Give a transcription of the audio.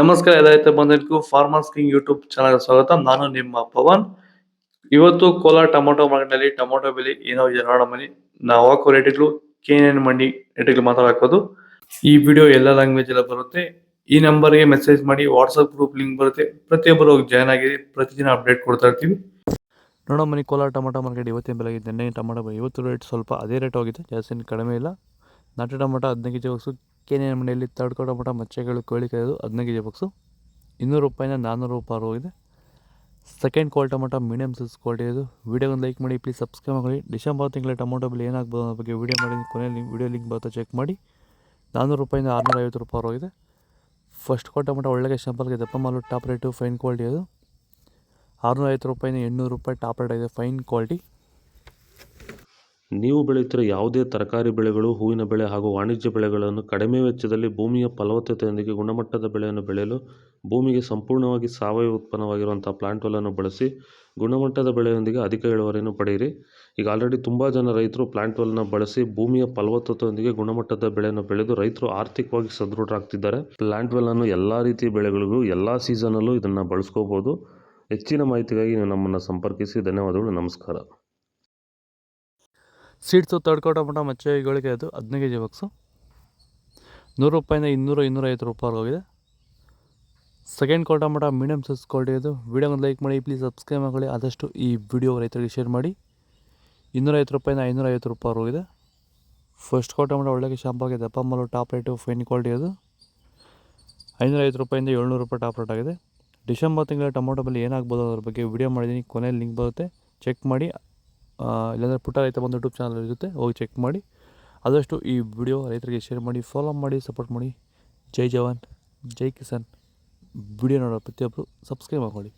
ನಮಸ್ಕಾರ ಎಲ್ಲ ಬಂದಿದ್ದಕ್ಕೂ ಫಾರ್ಮರ್ಸ್ ಕಿಂಗ್ ಯೂಟ್ಯೂಬ್ ಚಾನಲ್ ಸ್ವಾಗತ. ನಾನು ನಿಮ್ಮ ಪವನ್. ಇವತ್ತು ಕೋಲಾರ ಟೊಮೊಟೊ ಮಾರ್ಕೆಟ್ನಲ್ಲಿ ಟೊಮೊಟೊ ಬೆಲೆ ಏನೋ ಇದೆ ನೋಡೋ ಮನಿ ನಾವು ಹಾಕೋ ರೇಟ್ಗಳು ಕೆ ಎನ್ ಮಂಡಿ ರೇಟ್ಗಳು ಮಾತಾಡೋದು ಈ ವಿಡಿಯೋ ಎಲ್ಲ ಲ್ಯಾಂಗ್ವೇಜ್ ಎಲ್ಲ ಬರುತ್ತೆ. ಈ ನಂಬರ್ಗೆ ಮೆಸೇಜ್ ಮಾಡಿ ವಾಟ್ಸಪ್ ಗ್ರೂಪ್ ಲಿಂಕ್ ಬರುತ್ತೆ. ಪ್ರತಿಯೊಬ್ಬರು ಹೋಗಿ ಜಾಯ್ನ್ ಆಗಿ ಪ್ರತಿದಿನ ಅಪ್ಡೇಟ್ ಕೊಡ್ತಾ ಇರ್ತೀವಿ. ನೋಡೋ ಮನಿ ಕೋಲಾರ ಟೊಮೊಟೊ ಮಾರ್ಕೆಟ್ ಇವತ್ತಿನ ಬೆಲೆ ಆಗಿದೆ? ನೆನ್ನೆ ಟೊಮೊಟೊ ಇವತ್ತು ರೇಟ್ ಸ್ವಲ್ಪ ಅದೇ ರೇಟ್ ಹೋಗಿದೆ ಜಾಸ್ತಿ ಕಡಿಮೆ ಇಲ್ಲ. ನಾಟಿ ಟೊಮೊಟೊ ಹದಿನೈದು ಕೆ ಜಿ ಬಾಕ್ಸು ಮನೆಯಲ್ಲಿ ತಡ್ಕೋ ಮಠ ಮಚ್ಚೆಗಳು ಕೋಳಿಕಾಯದು ಹದಿನೈದು ಕೆ ಜಿ ಬಾಕ್ಸು, ಇನ್ನೂರು ರೂಪಾಯಿನ ನಾನ್ನೂರು ರೂಪಾಯಿ ಹೋಗಿದೆ. ಸೆಕೆಂಡ್ ಕ್ವಾಲ್ ಟೊಮೊಟೊ ಮೀಡಿಯಮ್ ಸೈಜ್ ಕ್ವಾಲಿಟಿ ಇದು ವೀಡಿಯೋಗೊಂದು ಲೈಕ್ ಮಾಡಿ ಪ್ಲೀಸ್ ಸಬ್ಸ್ಕ್ರೈಬ್ ಮಾಡಿ. ಡಿಸೆಂಬರ್ ತಿಂಗಳ ಟೊಮೊಟೊ ಬಿಲ್ ಏನಾಗ್ಬೋದು ಅನ್ನೋ ಬಗ್ಗೆ ವೀಡಿಯೋ ಮಾಡಿ. ಕೊನೆಯಲ್ಲಿ ವೀಡಿಯೋ ಲಿಂಕ್ ಬರುತ್ತೆ ಚೆಕ್ ಮಾಡಿ. ನಾನ್ನೂರು ರೂಪಾಯಿಂದ ಆರುನೂರ ಐವತ್ತು ರೂಪಾಯಿ ಹೋಗಿದೆ. ಫಸ್ಟ್ ಕ್ವಾಲ್ ಟೊಮೊಟೊ ಒಳ್ಳೆಗೆ ಶಾಂಪಲ್ಗೆ ದಪ್ಪ ಮಾಲು ಟಾಪ್ ರೇಟು ಫೈನ್ ಕ್ವಾಲಿಟಿ ಅದು. ಆರುನೂರ ಐವತ್ತು ರೂಪಾಯಿಂದ ಎಂಟುನೂರು ರೂಪಾಯಿ ಟಾಪ್ ರೇಟ್ ಇದೆ ಫೈನ್ ಕ್ವಾಲಿಟಿ ನೀವು ಬೆಳೆಯುತ್ತಿರುವ ಯಾವುದೇ ತರಕಾರಿ ಬೆಳೆಗಳು, ಹೂವಿನ ಬೆಳೆ ಹಾಗೂ ವಾಣಿಜ್ಯ ಬೆಳೆಗಳನ್ನು ಕಡಿಮೆ ವೆಚ್ಚದಲ್ಲಿ ಭೂಮಿಯ ಫಲವತ್ತತೆಯೊಂದಿಗೆ ಗುಣಮಟ್ಟದ ಬೆಳೆಯನ್ನು ಬೆಳೆಯಲು ಭೂಮಿಗೆ ಸಂಪೂರ್ಣವಾಗಿ ಸಾವಯವ ಉತ್ಪನ್ನವಾಗಿರುವಂಥ ವೆಲ್ಲನ್ನು ಬಳಸಿ ಗುಣಮಟ್ಟದ ಬೆಳೆಯೊಂದಿಗೆ ಅಧಿಕ ಇಳುವರಿಯನ್ನು ಪಡೆಯಿರಿ. ಈಗ ಆಲ್ರೆಡಿ ತುಂಬ ಜನ ರೈತರು ಪ್ಲಾಂಟ್ ವೆಲ್ನ ಬಳಸಿ ಭೂಮಿಯ ಫಲವತ್ತತೆಯೊಂದಿಗೆ ಗುಣಮಟ್ಟದ ಬೆಳೆಯನ್ನು ಬೆಳೆದು ರೈತರು ಆರ್ಥಿಕವಾಗಿ ಸದೃಢರಾಗ್ತಿದ್ದಾರೆ. ಪ್ಲಾಂಟ್ ವೆಲ್ಲನ್ನು ಎಲ್ಲ ರೀತಿಯ ಬೆಳೆಗಳಿಗೂ, ಎಲ್ಲ ಸೀಸನಲ್ಲೂ ಇದನ್ನು ಬಳಸ್ಕೋಬೋದು ಹೆಚ್ಚಿನ ಮಾಹಿತಿಗಾಗಿ ನೀವು ನಮ್ಮನ್ನು ಸಂಪರ್ಕಿಸಿ. ಧನ್ಯವಾದಗಳು. ನಮಸ್ಕಾರ. ಸೀಡ್ಸು ತಡ್ಕೋ ಮಟ್ಟ ಮಚ್ಚೆಗಳಿಗೆ ಅದು ಹದಿನೈದು ಕೆ ಜಿ ಬಾಕ್ಸು. ನೂರು ರೂಪಾಯಿಂದ ಇನ್ನೂರು, ಇನ್ನೂರೈವತ್ತು ರೂಪಾಯಿ ಹೋಗಿದೆ. ಸೆಕೆಂಡ್ ಕೋಟ ಮಟ್ಟ ಮೀಡಿಯಮ್ ಸೈಸ್ ಕ್ವಾಲಿಟಿ ಅದು ಒಂದು ಲೈಕ್ ಮಾಡಿ, ಪ್ಲೀಸ್ ಸಬ್ಸ್ಕ್ರೈಬ್ ಮಾಡಿ ಆದಷ್ಟು ಈ ವಿಡಿಯೋ ರೈತರಿಗೆ ಶೇರ್ ಮಾಡಿ. ಇನ್ನೂರೈವತ್ತು ರೂಪಾಯಿಂದ ಐನೂರೈವತ್ತು ರೂಪಾಯಿ ಹೋಗಿದೆ. ಫಸ್ಟ್ ಕೋಟ ಮಟ್ಟ ಒಳ್ಳೆಗೆ ಶಾಂಪಾಗಿದೆ ದಪ್ಪ ಮಲೋ ಟಾಪ್ ರೇಟು, ಫೈನ್ ಕ್ವಾಲಿಟಿ ಅದು ಐನೂರೈವತ್ತು ರೂಪಾಯಿಂದ ಏಳ್ನೂರು ರೂಪಾಯಿ ಟಾಪ್ ರೇಟ್ ಆಗಿದೆ. ಡಿಸೆಂಬರ್ ತಿಂಗಳ ಟೊಮೊಟೊ ಬೆಲೆ ಏನಾಗ್ಬೋದು ಅದ್ರ ಬಗ್ಗೆ ವಿಡಿಯೋ ಮಾಡಿದ್ದೀನಿ. ಕೊನೆಯಲ್ಲಿ ಲಿಂಕ್ ಬರುತ್ತೆ. ಚೆಕ್ ಮಾಡಿ. ಇಲ್ಲಾಂದರೆ ಪುಟ್ಟ ರೈತ ಬಂದು ಯೂಟ್ಯೂಬ್ ಚಾನಲ್ ಇರುತ್ತೆ, ಹೋಗಿ ಚೆಕ್ ಮಾಡಿ. ಆದಷ್ಟು ಈ ವಿಡಿಯೋ ರೈತರಿಗೆ ಶೇರ್ ಮಾಡಿ ಫಾಲೋ ಮಾಡಿ ಸಪೋರ್ಟ್ ಮಾಡಿ. ಜೈ ಜವಾನ್, ಜೈ ಕಿಸಾನ್. ವಿಡಿಯೋ ನೋಡೋ ಪ್ರತಿಯೊಬ್ಬರು ಸಬ್ಸ್ಕ್ರೈಬ್ ಮಾಡ್ಕೊಳ್ಳಿ.